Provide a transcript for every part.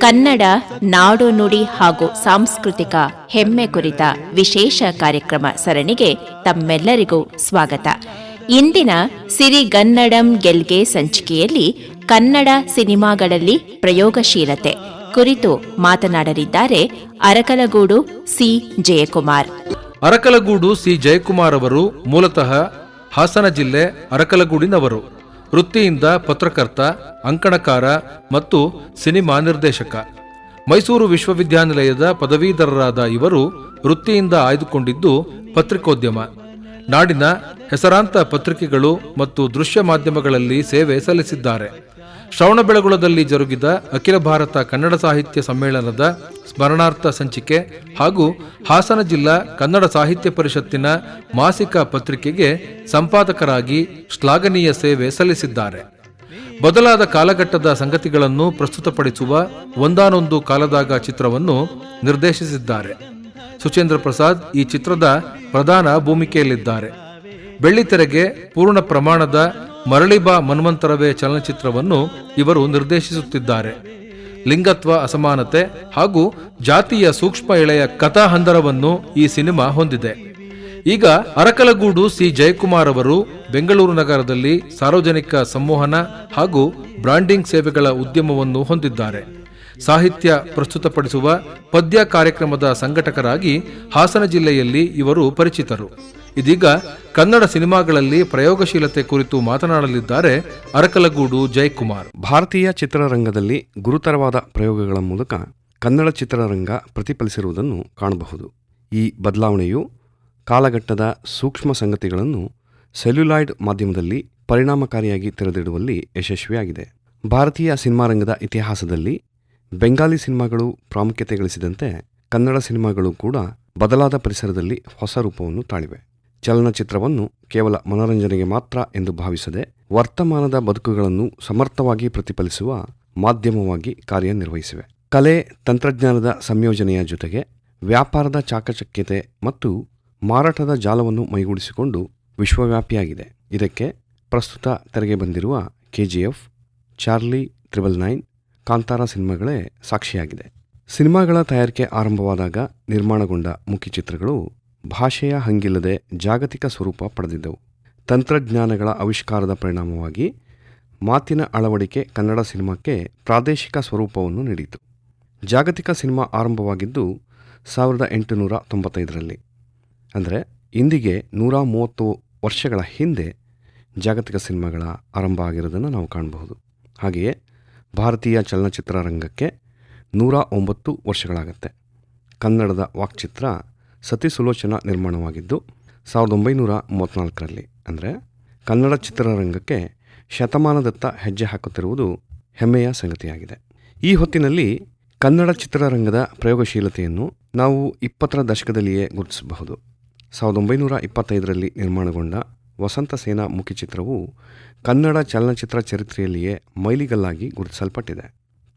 ಕನ್ನಡ, ನಾಡು ನುಡಿ ಹಾಗೂ ಸಾಂಸ್ಕೃತಿಕ ಹೆಮ್ಮೆ ಕುರಿತ ವಿಶೇಷ ಕಾರ್ಯಕ್ರಮ ಸರಣಿಗೆ ತಮ್ಮೆಲ್ಲರಿಗೂ ಸ್ವಾಗತ. ಇಂದಿನ ಸಿರಿಗನ್ನಡಂ ಗೆಲ್ಗೆ ಸಂಚಿಕೆಯಲ್ಲಿ ಕನ್ನಡ ಸಿನಿಮಾಗಳಲ್ಲಿ ಪ್ರಯೋಗಶೀಲತೆ ಕುರಿತು ಮಾತನಾಡಲಿದ್ದಾರೆ ಅರಕಲಗೂಡು ಸಿ ಜಯಕುಮಾರ್. ಅರಕಲಗೂಡು ಸಿ ಜಯಕುಮಾರ್ ಅವರು ಮೂಲತಃ ಹಾಸನ ಜಿಲ್ಲೆ ಅರಕಲಗೂಡಿನವರು. ವೃತ್ತಿಯಿಂದ ಪತ್ರಕರ್ತ, ಅಂಕಣಕಾರ ಮತ್ತು ಸಿನಿಮಾ ನಿರ್ದೇಶಕ. ಮೈಸೂರು ವಿಶ್ವವಿದ್ಯಾನಿಲಯದ ಪದವೀಧರರಾದ ಇವರು ವೃತ್ತಿಯಿಂದ ಆಯ್ದುಕೊಂಡಿದ್ದು ಪತ್ರಿಕೋದ್ಯಮ. ನಾಡಿನ ಹೆಸರಾಂತ ಪತ್ರಿಕೆಗಳು ಮತ್ತು ದೃಶ್ಯ ಮಾಧ್ಯಮಗಳಲ್ಲಿ ಸೇವೆ ಸಲ್ಲಿಸಿದ್ದಾರೆ. ಶ್ರವಣಬೆಳಗೊಳದಲ್ಲಿ ಜರುಗಿದ ಅಖಿಲ ಭಾರತ ಕನ್ನಡ ಸಾಹಿತ್ಯ ಸಮ್ಮೇಳನದ ಸ್ಮರಣಾರ್ಥ ಸಂಚಿಕೆ ಹಾಗೂ ಹಾಸನ ಜಿಲ್ಲಾ ಕನ್ನಡ ಸಾಹಿತ್ಯ ಪರಿಷತ್ತಿನ ಮಾಸಿಕ ಪತ್ರಿಕೆಗೆ ಸಂಪಾದಕರಾಗಿ ಶ್ಲಾಘನೀಯ ಸೇವೆ ಸಲ್ಲಿಸಿದ್ದಾರೆ. ಬದಲಾದ ಕಾಲಘಟ್ಟದ ಸಂಗತಿಗಳನ್ನು ಪ್ರಸ್ತುತಪಡಿಸುವ ಒಂದಾನೊಂದು ಕಾಲದಾಗ ಚಿತ್ರವನ್ನು ನಿರ್ದೇಶಿಸಿದ್ದಾರೆ. ಸುಚೇಂದ್ರ ಪ್ರಸಾದ್ ಈ ಚಿತ್ರದ ಪ್ರಧಾನ ಭೂಮಿಕೆಯಲ್ಲಿದ್ದಾರೆ. ಬೆಳ್ಳಿತೆರೆಗೆ ಪೂರ್ಣ ಪ್ರಮಾಣದ ಮರಳಿಬಾ ಮನ್ವಂತರವೇ ಚಲನಚಿತ್ರವನ್ನು ಇವರು ನಿರ್ದೇಶಿಸುತ್ತಿದ್ದಾರೆ. ಲಿಂಗತ್ವ, ಅಸಮಾನತೆ ಹಾಗೂ ಜಾತಿಯ ಸೂಕ್ಷ್ಮ ಎಳೆಯ ಕಥಾಹಂದರವನ್ನು ಈ ಸಿನಿಮಾ ಹೊಂದಿದೆ. ಈಗ ಅರಕಲಗೂಡು ಸಿ ಜಯಕುಮಾರ್ ಅವರು ಬೆಂಗಳೂರು ನಗರದಲ್ಲಿ ಸಾರ್ವಜನಿಕ ಸಂವಹನ ಹಾಗೂ ಬ್ರಾಂಡಿಂಗ್ ಸೇವೆಗಳ ಉದ್ಯಮವನ್ನು ಹೊಂದಿದ್ದಾರೆ. ಸಾಹಿತ್ಯ ಪ್ರಸ್ತುತಪಡಿಸುವ ಪದ್ಯ ಕಾರ್ಯಕ್ರಮದ ಸಂಘಟಕರಾಗಿ ಹಾಸನ ಜಿಲ್ಲೆಯಲ್ಲಿ ಇವರು ಪರಿಚಿತರು. ಇದೀಗ ಕನ್ನಡ ಸಿನಿಮಾಗಳಲ್ಲಿ ಪ್ರಯೋಗಶೀಲತೆ ಕುರಿತು ಮಾತನಾಡಲಿದ್ದಾರೆ ಅರಕಲಗೂಡು ಜಯಕುಮಾರ್. ಭಾರತೀಯ ಚಿತ್ರರಂಗದಲ್ಲಿ ಗುರುತರವಾದ ಪ್ರಯೋಗಗಳ ಮೂಲಕ ಕನ್ನಡ ಚಿತ್ರರಂಗ ಪ್ರತಿಫಲಿಸಿರುವುದನ್ನು ಕಾಣಬಹುದು. ಈ ಬದಲಾವಣೆಯು ಕಾಲಘಟ್ಟದ ಸೂಕ್ಷ್ಮ ಸಂಗತಿಗಳನ್ನು ಸೆಲ್ಯುಲಾಯ್ಡ್ ಮಾಧ್ಯಮದಲ್ಲಿ ಪರಿಣಾಮಕಾರಿಯಾಗಿ ತೆರೆದಿಡುವಲ್ಲಿ ಯಶಸ್ವಿಯಾಗಿದೆ. ಭಾರತೀಯ ಸಿನಿಮಾರಂಗದ ಇತಿಹಾಸದಲ್ಲಿ ಬೆಂಗಾಲಿ ಸಿನಿಮಾಗಳು ಪ್ರಾಮುಖ್ಯತೆ ಗಳಿಸಿದಂತೆ ಕನ್ನಡ ಸಿನಿಮಾಗಳು ಕೂಡ ಬದಲಾದ ಪರಿಸರದಲ್ಲಿ ಹೊಸ ರೂಪವನ್ನು ತಾಳಿವೆ. ಚಲನಚಿತ್ರವನ್ನು ಕೇವಲ ಮನೋರಂಜನೆಗೆ ಮಾತ್ರ ಎಂದು ಭಾವಿಸದೆ ವರ್ತಮಾನದ ಬದುಕುಗಳನ್ನು ಸಮರ್ಥವಾಗಿ ಪ್ರತಿಫಲಿಸುವ ಮಾಧ್ಯಮವಾಗಿ ಕಾರ್ಯನಿರ್ವಹಿಸಿವೆ. ಕಲೆ, ತಂತ್ರಜ್ಞಾನದ ಸಂಯೋಜನೆಯ ಜೊತೆಗೆ ವ್ಯಾಪಾರದ ಚಾಕಚಕ್ಯತೆ ಮತ್ತು ಮಾರಾಟದ ಜಾಲವನ್ನು ಮೈಗೂಡಿಸಿಕೊಂಡು ವಿಶ್ವವ್ಯಾಪಿಯಾಗಿದೆ. ಇದಕ್ಕೆ ಪ್ರಸ್ತುತ ತೆರೆಗೆ ಬಂದಿರುವ KGF Charlie triple nine, Kantara ಸಿನಿಮಾಗಳೇ ಸಾಕ್ಷಿಯಾಗಿದೆ. ಸಿನಿಮಾಗಳ ತಯಾರಿಕೆ ಆರಂಭವಾದಾಗ ನಿರ್ಮಾಣಗೊಂಡ ಮುಖ್ಯ ಚಿತ್ರಗಳು ಭಾಷೆಯ ಹಂಗಿಲ್ಲದೆ ಜಾಗತಿಕ ಸ್ವರೂಪ ಪಡೆದಿದ್ದವು. ತಂತ್ರಜ್ಞಾನಗಳ ಆವಿಷ್ಕಾರದ ಪರಿಣಾಮವಾಗಿ ಮಾತಿನ ಅಳವಡಿಕೆ ಕನ್ನಡ ಸಿನಿಮಾಕ್ಕೆ ಪ್ರಾದೇಶಿಕ ಸ್ವರೂಪವನ್ನು ನೀಡಿತು. ಜಾಗತಿಕ ಸಿನಿಮಾ ಆರಂಭವಾಗಿದ್ದು ಸಾವಿರದ ಎಂಟುನೂರ ತೊಂಬತ್ತೈದರಲ್ಲಿ. ಅಂದರೆ ಇಂದಿಗೆ ನೂರ ಮೂವತ್ತು ವರ್ಷಗಳ ಹಿಂದೆ ಜಾಗತಿಕ ಸಿನಿಮಾಗಳ ಆರಂಭ ಆಗಿರೋದನ್ನು ನಾವು ಕಾಣಬಹುದು. ಹಾಗೆಯೇ ಭಾರತೀಯ ಚಲನಚಿತ್ರರಂಗಕ್ಕೆ ನೂರ ಒಂಬತ್ತು ವರ್ಷಗಳಾಗತ್ತೆ. ಕನ್ನಡದ ವಾಕ್ಚಿತ್ರ ಸತಿ ಸುಲೋಚನ ನಿರ್ಮಾಣವಾಗಿದ್ದು ಸಾವಿರದ ಒಂಬೈನೂರ ಮೂವತ್ತ್ನಾಲ್ಕರಲ್ಲಿ ಅಂದರೆ ಕನ್ನಡ ಚಿತ್ರರಂಗಕ್ಕೆ ಶತಮಾನದತ್ತ ಹೆಜ್ಜೆ ಹಾಕುತ್ತಿರುವುದು ಹೆಮ್ಮೆಯ ಸಂಗತಿಯಾಗಿದೆ. ಈ ಹೊತ್ತಿನಲ್ಲಿ ಕನ್ನಡ ಚಿತ್ರರಂಗದ ಪ್ರಯೋಗಶೀಲತೆಯನ್ನು ನಾವು ಇಪ್ಪತ್ತರ ದಶಕದಲ್ಲಿಯೇ ಗುರುತಿಸಬಹುದು. ಸಾವಿರದ ಒಂಬೈನೂರ ಇಪ್ಪತ್ತೈದರಲ್ಲಿ ನಿರ್ಮಾಣಗೊಂಡ ವಸಂತ ಸೇನಾ ಮುಖಚಿತ್ರವು ಕನ್ನಡ ಚಲನಚಿತ್ರ ಚರಿತ್ರೆಯಲ್ಲಿಯೇ ಮೈಲಿಗಲ್ಲಾಗಿ ಗುರುತಿಸಲ್ಪಟ್ಟಿದೆ.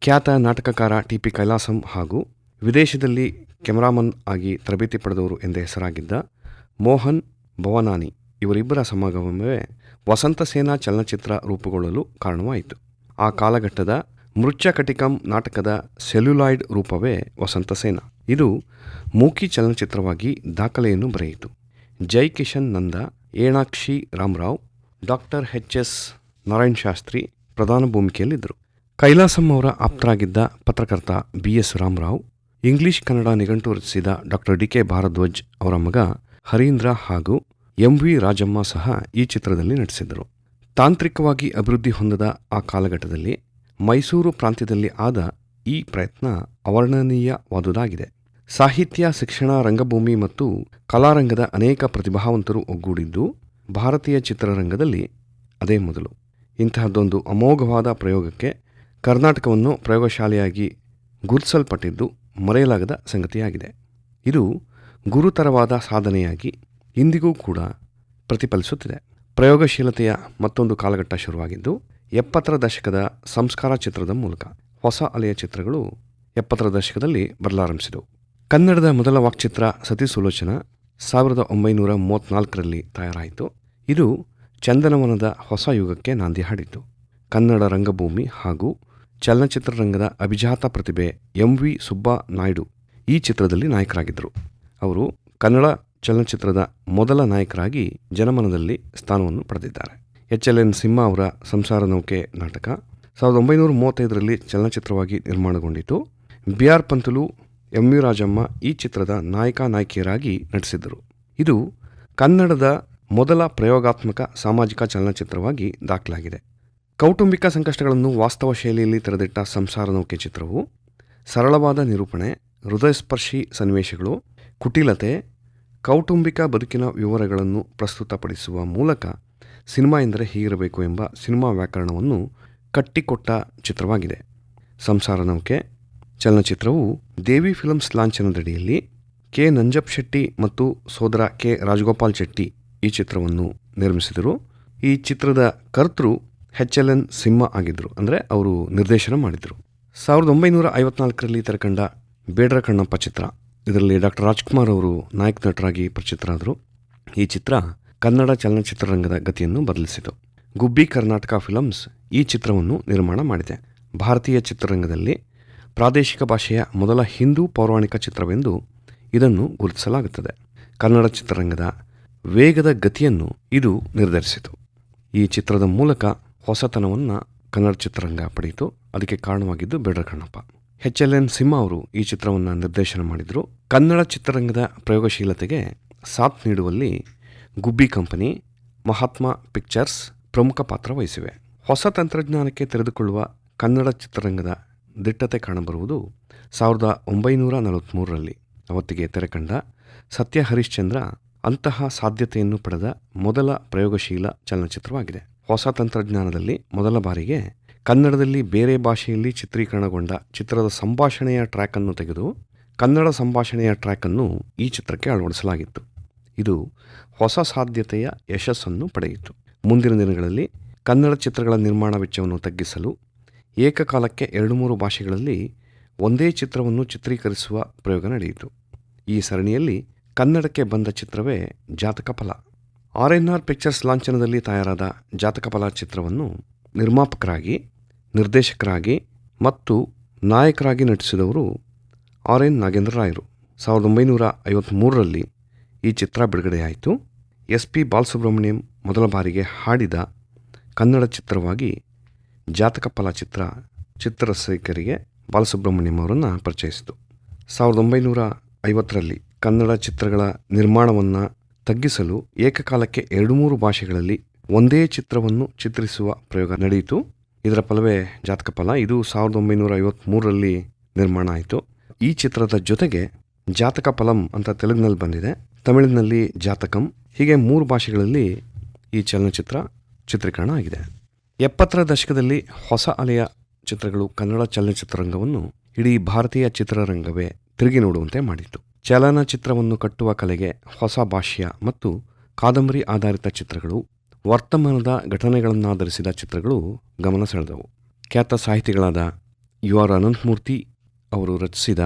ಖ್ಯಾತ ನಾಟಕಕಾರ ಟಿ ಪಿ ಕೈಲಾಸಂ ಹಾಗೂ ವಿದೇಶದಲ್ಲಿ ಕೆಮರಾಮನ್ ಆಗಿ ತರಬೇತಿ ಪಡೆದವರು ಎಂದೇ ಹೆಸರಾಗಿದ್ದ ಮೋಹನ್ ಭವನಾನಿ ಇವರಿಬ್ಬರ ಸಮಾಗಮವೇ ವಸಂತ ಸೇನಾ ಚಲನಚಿತ್ರ ರೂಪುಗೊಳ್ಳಲು ಕಾರಣವಾಯಿತು. ಆ ಕಾಲಘಟ್ಟದ ಮೃಚ್ಛಕಟಿಕಂ ನಾಟಕದ ಸೆಲ್ಯುಲಾಯ್ಡ್ ರೂಪವೇ ವಸಂತ ಸೇನಾ. ಇದು ಮೂಕಿ ಚಲನಚಿತ್ರವಾಗಿ ದಾಖಲೆಯನ್ನು ಬರೆಯಿತು. Jai Kishan Nanda, Enakshi Ramarao, doctor H S Narayan Shastri ಪ್ರಧಾನ ಭೂಮಿಕೆಯಲ್ಲಿದ್ದರು. ಕೈಲಾಸಂ ಅವರ ಆಪ್ತರಾಗಿದ್ದ ಪತ್ರಕರ್ತ B S Ramarao English Kannada ನಿಘಂಟು ರಚಿಸಿದ ಡಾಕ್ಟರ್ ಡಿ ಕೆ ಭಾರದ್ವಾಜ್ ಅವರ ಮಗ ಹರೀಂದ್ರ ಹಾಗೂ ಎಂ ವಿ ರಾಜಮ್ಮ ಸಹ ಈ ಚಿತ್ರದಲ್ಲಿ ನಟಿಸಿದರು ತಾಂತ್ರಿಕವಾಗಿ ಅಭಿವೃದ್ಧಿ ಹೊಂದದ ಆ ಕಾಲಘಟ್ಟದಲ್ಲಿ ಮೈಸೂರು ಪ್ರಾಂತ್ಯದಲ್ಲಿ ಆದ ಈ ಪ್ರಯತ್ನ ಅವರ್ಣನೀಯವಾದುದಾಗಿದೆ. ಸಾಹಿತ್ಯ, ಶಿಕ್ಷಣ, ರಂಗಭೂಮಿ ಮತ್ತು ಕಲಾರಂಗದ ಅನೇಕ ಪ್ರತಿಭಾವಂತರು ಒಗ್ಗೂಡಿದ್ದು ಭಾರತೀಯ ಚಿತ್ರರಂಗದಲ್ಲಿ ಅದೇ ಮೊದಲು. ಇಂತಹದ್ದೊಂದು ಅಮೋಘವಾದ ಪ್ರಯೋಗಕ್ಕೆ ಕರ್ನಾಟಕವನ್ನು ಪ್ರಯೋಗಶಾಲೆಯಾಗಿ ಗುರುತಿಸಲ್ಪಟ್ಟಿದ್ದು ಮರೆಯಲಾಗದ ಸಂಗತಿಯಾಗಿದೆ. ಇದು ಗುರುತರವಾದ ಸಾಧನೆಯಾಗಿ ಇಂದಿಗೂ ಕೂಡ ಪ್ರತಿಫಲಿಸುತ್ತಿದೆ. ಪ್ರಯೋಗಶೀಲತೆಯ ಮತ್ತೊಂದು ಕಾಲಘಟ್ಟ ಶುರುವಾಗಿದ್ದು, ಎಪ್ಪತ್ತರ ದಶಕದ ಸಂಸ್ಕಾರ ಚಿತ್ರದ ಮೂಲಕ ಹೊಸ ಅಲೆಯ ಚಿತ್ರಗಳು ಎಪ್ಪತ್ತರ ದಶಕದಲ್ಲಿ ಬರಲಾರಂಭಿಸಿದವು ಕನ್ನಡದ ಮೊದಲ ವಾಕ್ಚಿತ್ರ ಸತಿ ಸುಲೋಚನ ಸಾವಿರದ ಒಂಬೈನೂರ ಮೂವತ್ತ್ನಾಲ್ಕರಲ್ಲಿ ತಯಾರಾಯಿತು. ಇದು ಚಂದನವನದ ಹೊಸ ಯುಗಕ್ಕೆ ನಾಂದಿ ಹಾಡಿತು. ಕನ್ನಡ ರಂಗಭೂಮಿ ಹಾಗೂ ಚಲನಚಿತ್ರರಂಗದ ಅಭಿಜಾತ ಪ್ರತಿಭೆ ಎಂ ವಿ ಸುಬ್ಬಾ ನಾಯ್ಡು ಈ ಚಿತ್ರದಲ್ಲಿ ನಾಯಕರಾಗಿದ್ದರು. ಅವರು ಕನ್ನಡ ಚಲನಚಿತ್ರದ ಮೊದಲ ನಾಯಕರಾಗಿ ಜನಮನದಲ್ಲಿ ಸ್ಥಾನವನ್ನು ಪಡೆದಿದ್ದಾರೆ. ಎಚ್ ಎಲ್ ಎನ್ ಸಿಂಹ ಅವರ ಸಂಸಾರ ನೌಕೆ ನಾಟಕ ಸಾವಿರದ ಒಂಬೈನೂರ ಮೂವತ್ತೈದರಲ್ಲಿ ಚಲನಚಿತ್ರವಾಗಿ ನಿರ್ಮಾಣಗೊಂಡಿತು. B R Pantulu M V Rajamma ಈ ಚಿತ್ರದ ನಾಯಕ ನಾಯಕಿಯರಾಗಿ ನಟಿಸಿದ್ದರು. ಇದು ಕನ್ನಡದ ಮೊದಲ ಪ್ರಯೋಗಾತ್ಮಕ ಸಾಮಾಜಿಕ ಚಲನಚಿತ್ರವಾಗಿ ದಾಖಲಾಗಿದೆ. ಕೌಟುಂಬಿಕ ಸಂಕಷ್ಟಗಳನ್ನು ವಾಸ್ತವ ಶೈಲಿಯಲ್ಲಿ ತೆರೆದಿಟ್ಟ ಸಂಸಾರ ನೌಕೆ ಚಿತ್ರವು, ಸರಳವಾದ ನಿರೂಪಣೆ, ಹೃದಯಸ್ಪರ್ಶಿ ಸನ್ನಿವೇಶಗಳು, ಕುಟಿಲತೆ, ಕೌಟುಂಬಿಕ ಬದುಕಿನ ವಿವರಗಳನ್ನು ಪ್ರಸ್ತುತಪಡಿಸುವ ಮೂಲಕ ಸಿನಿಮಾ ಎಂದರೆ ಹೀಗಿರಬೇಕು ಎಂಬ ಸಿನಿಮಾ ವ್ಯಾಕರಣವನ್ನು ಕಟ್ಟಿಕೊಟ್ಟ ಚಿತ್ರವಾಗಿದೆ. ಸಂಸಾರ ನೌಕೆ ಚಲನಚಿತ್ರವು ದೇವಿ ಫಿಲಮ್ಸ್ ಲಾಂಛನದಡಿಯಲ್ಲಿ ಕೆ. ನಂಜಪ್ ಶೆಟ್ಟಿ ಮತ್ತು ಸೋದರ ಕೆ. ರಾಜಗೋಪಾಲ್ ಶೆಟ್ಟಿ ಈ ಚಿತ್ರವನ್ನು ನಿರ್ಮಿಸಿದರು. ಈ ಚಿತ್ರದ ಕರ್ತೃ ಎಚ್ ಎಲ್ ಎನ್ ಸಿಂಹ ಆಗಿದ್ದರು ಅಂದರೆ ಅವರು ನಿರ್ದೇಶನ ಮಾಡಿದರು. ಸಾವಿರದ ಒಂಬೈನೂರ ಐವತ್ನಾಲ್ಕರಲ್ಲಿ ತೆರೆಕಂಡ ಬೇಡರ ಕಣ್ಣಪ್ಪ ಚಿತ್ರ. ಇದರಲ್ಲಿ ಡಾಕ್ಟರ್ ರಾಜ್ಕುಮಾರ್ ಅವರು ನಾಯಕ ನಟರಾಗಿ ಪರಿಚಿತರಾದರು ಈ ಚಿತ್ರ ಕನ್ನಡ ಚಲನಚಿತ್ರರಂಗದ ಗತಿಯನ್ನು ಬದಲಿಸಿತು. ಗುಬ್ಬಿ ಕರ್ನಾಟಕ ಫಿಲಮ್ಸ್ ಈ ಚಿತ್ರವನ್ನು ನಿರ್ಮಾಣ ಮಾಡಿದೆ. ಭಾರತೀಯ ಚಿತ್ರರಂಗದಲ್ಲಿ ಪ್ರಾದೇಶಿಕ ಭಾಷೆಯ ಮೊದಲ ಹಿಂದೂ ಪೌರಾಣಿಕ ಚಿತ್ರವೆಂದು ಇದನ್ನು ಗುರುತಿಸಲಾಗುತ್ತದೆ. ಕನ್ನಡ ಚಿತ್ರರಂಗದ ವೇಗದ ಗತಿಯನ್ನು ಇದು ನಿರ್ಧರಿಸಿತು. ಈ ಚಿತ್ರದ ಮೂಲಕ ಹೊಸತನವನ್ನು ಕನ್ನಡ ಚಿತ್ರರಂಗ ಪಡೆಯಿತು. ಅದಕ್ಕೆ ಕಾರಣವಾಗಿದ್ದು Bedara Kannappa H L N Simha ಅವರು ಈ ಚಿತ್ರವನ್ನು ನಿರ್ದೇಶನ ಮಾಡಿದರು. ಕನ್ನಡ ಚಿತ್ರರಂಗದ ಪ್ರಯೋಗಶೀಲತೆಗೆ ಸಾಥ್ ನೀಡುವಲ್ಲಿ ಗುಬ್ಬಿ ಕಂಪನಿ, ಮಹಾತ್ಮ ಪಿಕ್ಚರ್ಸ್ ಪ್ರಮುಖ ಪಾತ್ರ ವಹಿಸಿವೆ. ಹೊಸ ತಂತ್ರಜ್ಞಾನಕ್ಕೆ ತೆರೆದುಕೊಳ್ಳುವ ಕನ್ನಡ ಚಿತ್ರರಂಗದ ದಿಟ್ಟತೆ ಕಾಣಬರುವುದು ಸಾವಿರದ ಒಂಬೈನೂರ ನಲವತ್ತ್ಮೂರರಲ್ಲಿ ಅವತ್ತಿಗೆ ತೆರೆಕಂಡ ಸತ್ಯ ಹರಿಶ್ಚಂದ್ರ ಅಂತಹ ಸಾಧ್ಯತೆಯನ್ನು ಪಡೆದ ಮೊದಲ ಪ್ರಯೋಗಶೀಲ ಚಲನಚಿತ್ರವಾಗಿದೆ. ಹೊಸ ತಂತ್ರಜ್ಞಾನದಲ್ಲಿ ಮೊದಲ ಬಾರಿಗೆ ಕನ್ನಡದಲ್ಲಿ ಬೇರೆ ಭಾಷೆಯಲ್ಲಿ ಚಿತ್ರೀಕರಣಗೊಂಡ ಚಿತ್ರದ ಸಂಭಾಷಣೆಯ ಟ್ರ್ಯಾಕ್ ಅನ್ನು ತೆಗೆದು ಕನ್ನಡ ಸಂಭಾಷಣೆಯ ಟ್ರ್ಯಾಕ್ ಅನ್ನು ಈ ಚಿತ್ರಕ್ಕೆ ಅಳವಡಿಸಲಾಗಿತ್ತು. ಇದು ಹೊಸ ಸಾಧ್ಯತೆಯ ಯಶಸ್ಸನ್ನು ಪಡೆಯಿತು. ಮುಂದಿನ ದಿನಗಳಲ್ಲಿ ಕನ್ನಡ ಚಿತ್ರಗಳ ನಿರ್ಮಾಣ ವೆಚ್ಚವನ್ನು ತಗ್ಗಿಸಲು ಏಕಕಾಲಕ್ಕೆ ಎರಡು ಮೂರು ಭಾಷೆಗಳಲ್ಲಿ ಒಂದೇ ಚಿತ್ರವನ್ನು ಚಿತ್ರೀಕರಿಸುವ ಪ್ರಯೋಗ ನಡೆಯಿತು. ಈ ಸರಣಿಯಲ್ಲಿ ಕನ್ನಡಕ್ಕೆ ಬಂದ ಚಿತ್ರವೇ Jataka Phala. R N R pictures ಲಾಂಛನದಲ್ಲಿ ತಯಾರಾದ ಜಾತಕ ಫಲ ಚಿತ್ರವನ್ನು ನಿರ್ಮಾಪಕರಾಗಿ, ನಿರ್ದೇಶಕರಾಗಿ ಮತ್ತು ನಾಯಕರಾಗಿ ನಟಿಸಿದವರು ಆರ್ ಎನ್ ನಾಗೇಂದ್ರ ರಾಯರು. ಸಾವಿರದ ಒಂಬೈನೂರ ಐವತ್ತ್ಮೂರರಲ್ಲಿ ಈ ಚಿತ್ರ ಬಿಡುಗಡೆಯಾಯಿತು. ಎಸ್ ಪಿ ಬಾಲಸುಬ್ರಹ್ಮಣ್ಯಂ ಮೊದಲ ಬಾರಿಗೆ ಹಾಡಿದ ಕನ್ನಡ ಚಿತ್ರವಾಗಿ ಜಾತಕ ಫಲ ಚಿತ್ರ ಚಿತ್ರರಸಿಕರಿಗೆ ಬಾಲಸುಬ್ರಹ್ಮಣ್ಯಂ ಅವರನ್ನು ಪರಿಚಯಿಸಿತು. ಸಾವಿರದ ಒಂಬೈನೂರ ಐವತ್ತರಲ್ಲಿ ಕನ್ನಡ ಚಿತ್ರಗಳ ನಿರ್ಮಾಣವನ್ನು ತಗ್ಗಿಸಲು ಏಕಕಾಲಕ್ಕೆ ಎರಡು ಮೂರು ಭಾಷೆಗಳಲ್ಲಿ ಒಂದೇ ಚಿತ್ರವನ್ನು ಚಿತ್ರಿಸುವ ಪ್ರಯೋಗ ನಡೆಯಿತು. ಇದರ ಫಲವೇ ಜಾತಕ ಫಲ. ಇದು ಸಾವಿರದ ಒಂಬೈನೂರ ಐವತ್ತ್ಮೂರರಲ್ಲಿ ನಿರ್ಮಾಣ ಆಯಿತು. ಈ ಚಿತ್ರದ ಜೊತೆಗೆ ಜಾತಕ ಫಲಂ ಅಂತ ತೆಲುಗಿನಲ್ಲಿ ಬಂದಿದೆ. ತಮಿಳಿನಲ್ಲಿ ಜಾತಕಂ. ಹೀಗೆ ಮೂರು ಭಾಷೆಗಳಲ್ಲಿ ಈ ಚಲನಚಿತ್ರ ಚಿತ್ರೀಕರಣ ಆಗಿದೆ. ಎಪ್ಪತ್ತರ ದಶಕದಲ್ಲಿ ಹೊಸ ಅಲೆಯ ಚಿತ್ರಗಳು ಕನ್ನಡ ಚಲನಚಿತ್ರರಂಗವನ್ನು ಇಡೀ ಭಾರತೀಯ ಚಿತ್ರರಂಗವೇ ತಿರುಗಿ ನೋಡುವಂತೆ ಮಾಡಿತು ಚಲನಚಿತ್ರವನ್ನು ಕಟ್ಟುವ ಕಲೆಗೆ ಹೊಸ ಭಾಷ್ಯ ಮತ್ತು ಕಾದಂಬರಿ ಆಧಾರಿತ ಚಿತ್ರಗಳು, ವರ್ತಮಾನದ ಘಟನೆಗಳನ್ನಾಧರಿಸಿದ ಚಿತ್ರಗಳು ಗಮನ ಸೆಳೆದವು. ಖ್ಯಾತ ಸಾಹಿತಿಗಳಾದ ಯು ಆರ್ ಅನಂತಮೂರ್ತಿ ಅವರು ರಚಿಸಿದ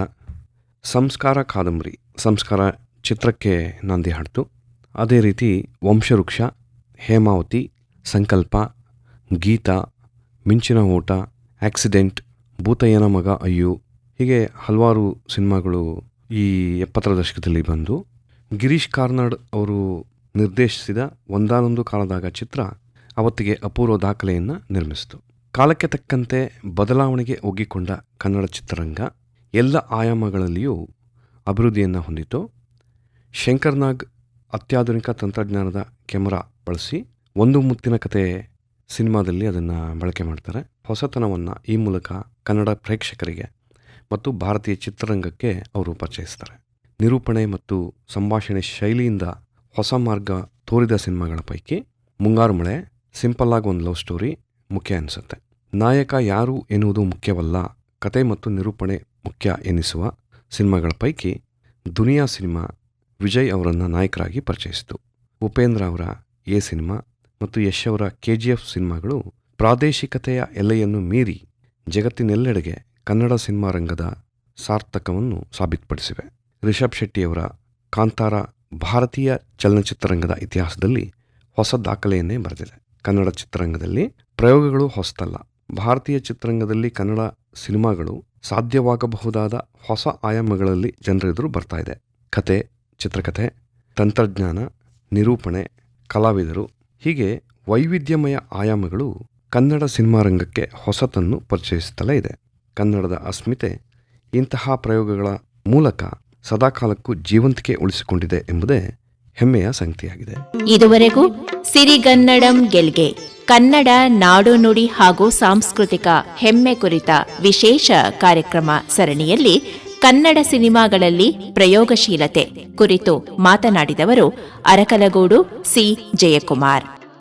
ಸಂಸ್ಕಾರ ಕಾದಂಬರಿ, ಸಂಸ್ಕಾರ ಚಿತ್ರಕ್ಕೆ ನಾಂದಿ ಹಾಡ್ತು. ಅದೇ ರೀತಿ ವಂಶವೃಕ್ಷ, ಹೇಮಾವತಿ, ಸಂಕಲ್ಪ, ಗೀತಾ, ಮಿಂಚಿನ ಓಟ ಆಕ್ಸಿಡೆಂಟ್, ಭೂತಯ್ಯನ ಮಗ ಅಯ್ಯು, ಹೀಗೆ ಹಲವಾರು ಸಿನಿಮಾಗಳು ಈ ಎಪ್ಪತ್ತರ ದಶಕದಲ್ಲಿ ಬಂದು ಗಿರೀಶ್ ಕಾರ್ನಾಡ್ ಅವರು ನಿರ್ದೇಶಿಸಿದ ಒಂದಾನೊಂದು ಕಾಲದಾಗ ಚಿತ್ರ ಅವತ್ತಿಗೆ ಅಪೂರ್ವ ದಾಖಲೆಯನ್ನು ನಿರ್ಮಿಸಿತು. ಕಾಲಕ್ಕೆ ತಕ್ಕಂತೆ ಬದಲಾವಣೆಗೆ ಒಗ್ಗಿಕೊಂಡ ಕನ್ನಡ ಚಿತ್ರರಂಗ ಎಲ್ಲ ಆಯಾಮಗಳಲ್ಲಿಯೂ ಅಭಿವೃದ್ಧಿಯನ್ನು ಹೊಂದಿತು ಶಂಕರ್ನಾಗ್ ಅತ್ಯಾಧುನಿಕ ತಂತ್ರಜ್ಞಾನದ ಕ್ಯಾಮರಾ ಬಳಸಿ ಒಂದು ಮುತ್ತಿನ ಕತೆ ಸಿನಿಮಾದಲ್ಲಿ ಅದನ್ನು ಬಳಕೆ ಮಾಡ್ತಾರೆ. ಹೊಸತನವನ್ನು ಈ ಮೂಲಕ ಕನ್ನಡ ಪ್ರೇಕ್ಷಕರಿಗೆ ಮತ್ತು ಭಾರತೀಯ ಚಿತ್ರರಂಗಕ್ಕೆ ಅವರು ಪರಿಚಯಿಸ್ತಾರೆ. ನಿರೂಪಣೆ ಮತ್ತು ಸಂಭಾಷಣೆ ಶೈಲಿಯಿಂದ ಹೊಸ ಮಾರ್ಗ ತೋರಿದ ಸಿನಿಮಾಗಳ ಪೈಕಿ ಮುಂಗಾರು ಮಳೆ, ಸಿಂಪಲ್ ಆಗಿ ಒಂದು ಲವ್ ಸ್ಟೋರಿ ಮುಖ್ಯ ಅನಿಸುತ್ತೆ ನಾಯಕ ಯಾರು ಎನ್ನುವುದು ಮುಖ್ಯವಲ್ಲ, ಕತೆ ಮತ್ತು ನಿರೂಪಣೆ ಮುಖ್ಯ ಎನಿಸುವ ಸಿನಿಮಾಗಳ ಪೈಕಿ ದುನಿಯಾ ಸಿನಿಮಾ ವಿಜಯ್ ಅವರನ್ನು ನಾಯಕರಾಗಿ ಪರಿಚಯಿಸಿತು. ಉಪೇಂದ್ರ ಅವರ ಎ ಸಿನಿಮಾ ಮತ್ತು ಯಶ್ ಅವರ ಕೆ ಜಿ ಎಫ್ ಸಿನಿಮಾಗಳು ಪ್ರಾದೇಶಿಕತೆಯ ಎಲ್ಲೆಯನ್ನು ಮೀರಿ ಜಗತ್ತಿನೆಲ್ಲೆಡೆಗೆ ಕನ್ನಡ ಸಿನಿಮಾ ರಂಗದ ಸಾರ್ಥಕವನ್ನು ಸಾಬೀತುಪಡಿಸಿವೆ. ರಿಷಬ್ ಶೆಟ್ಟಿಯವರ ಕಾಂತಾರ ಭಾರತೀಯ ಚಲನಚಿತ್ರರಂಗದ ಇತಿಹಾಸದಲ್ಲಿ ಹೊಸ ದಾಖಲೆಯನ್ನೇ ಬರೆದಿದೆ. ಕನ್ನಡ ಚಿತ್ರರಂಗದಲ್ಲಿ ಪ್ರಯೋಗಗಳು ಹೊಸತಲ್ಲ. ಭಾರತೀಯ ಚಿತ್ರರಂಗದಲ್ಲಿ ಕನ್ನಡ ಸಿನಿಮಾಗಳು ಸಾಧ್ಯವಾಗಬಹುದಾದ ಹೊಸ ಆಯಾಮಗಳಲ್ಲಿ ಜನರೆದುರು ಬರ್ತಾ ಇದೆ. ಕತೆ ಚಿತ್ರಕಥೆ ತಂತ್ರಜ್ಞಾನ, ನಿರೂಪಣೆ, ಕಲಾವಿದರು ಹೀಗೆ ವೈವಿಧ್ಯಮಯ ಆಯಾಮಗಳು ಕನ್ನಡ ಸಿನಿಮಾ ರಂಗಕ್ಕೆ ಹೊಸತನ್ನು ಪರಿಚಯಿಸುತ್ತಲೇ ಇದೆ. ಕನ್ನಡದ ಅಸ್ಮಿತೆ ಇಂತಹ ಪ್ರಯೋಗಗಳ ಮೂಲಕ ಸದಾಕಾಲಕ್ಕೂ ಜೀವಂತಿಕೆ ಉಳಿಸಿಕೊಂಡಿದೆ ಎಂಬುದೇ ಹೆಮ್ಮೆಯ ಸಂಗತಿಯಾಗಿದೆ. ಇದುವರೆಗೂ ಸಿರಿಗನ್ನಡಂ ಗೆಲ್ಗೆ ಕನ್ನಡ ನಾಡು ನುಡಿ ಹಾಗೂ ಸಾಂಸ್ಕೃತಿಕ ಹೆಮ್ಮೆ ಕುರಿತ ವಿಶೇಷ ಕಾರ್ಯಕ್ರಮ ಸರಣಿಯಲ್ಲಿ ಕನ್ನಡ ಸಿನಿಮಾಗಳಲ್ಲಿ ಪ್ರಯೋಗಶೀಲತೆ ಕುರಿತು ಮಾತನಾಡಿದವರು ಅರಕಲಗೂಡು ಸಿ. ಜಯಕುಮಾರ್.